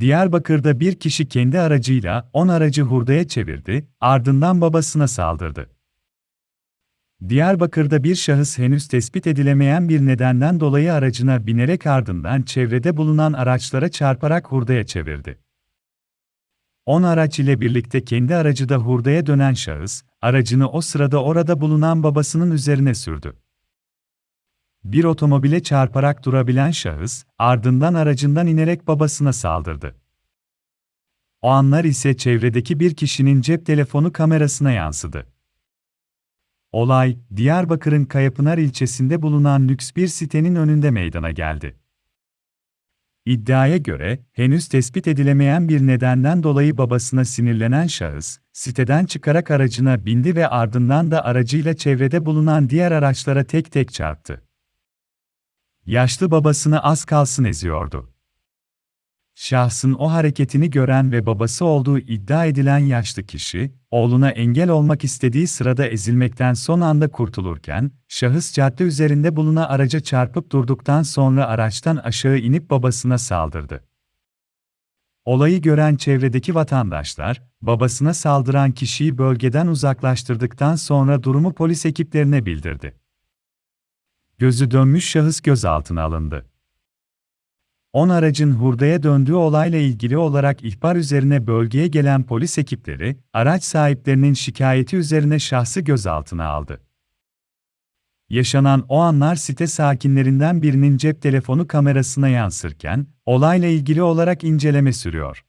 Diyarbakır'da bir kişi kendi aracıyla 10 aracı hurdaya çevirdi, ardından babasına saldırdı. Diyarbakır'da bir şahıs henüz tespit edilemeyen bir nedenden dolayı aracına binerek ardından çevrede bulunan araçlara çarparak hurdaya çevirdi. 10 araç ile birlikte kendi aracı da hurdaya dönen şahıs, aracını o sırada orada bulunan babasının üzerine sürdü. Bir otomobile çarparak durabilen şahıs, ardından aracından inerek babasına saldırdı. O anlar ise çevredeki bir kişinin cep telefonu kamerasına yansıdı. Olay, Diyarbakır'ın Kayapınar ilçesinde bulunan lüks bir sitenin önünde meydana geldi. İddiaya göre, henüz tespit edilemeyen bir nedenden dolayı babasına sinirlenen şahıs, siteden çıkarak aracına bindi ve ardından da aracıyla çevrede bulunan diğer araçlara tek tek çarptı. Yaşlı babasını az kalsın eziyordu. Şahsın o hareketini gören ve babası olduğu iddia edilen yaşlı kişi, oğluna engel olmak istediği sırada ezilmekten son anda kurtulurken, şahıs cadde üzerinde bulunan araca çarpıp durduktan sonra araçtan aşağı inip babasına saldırdı. Olayı gören çevredeki vatandaşlar, babasına saldıran kişiyi bölgeden uzaklaştırdıktan sonra durumu polis ekiplerine bildirdi. Gözü dönmüş şahıs gözaltına alındı. 10 aracın hurdaya döndüğü olayla ilgili olarak ihbar üzerine bölgeye gelen polis ekipleri, araç sahiplerinin şikayeti üzerine şahsı gözaltına aldı. Yaşanan o anlar site sakinlerinden birinin cep telefonu kamerasına yansırken, olayla ilgili olarak inceleme sürüyor.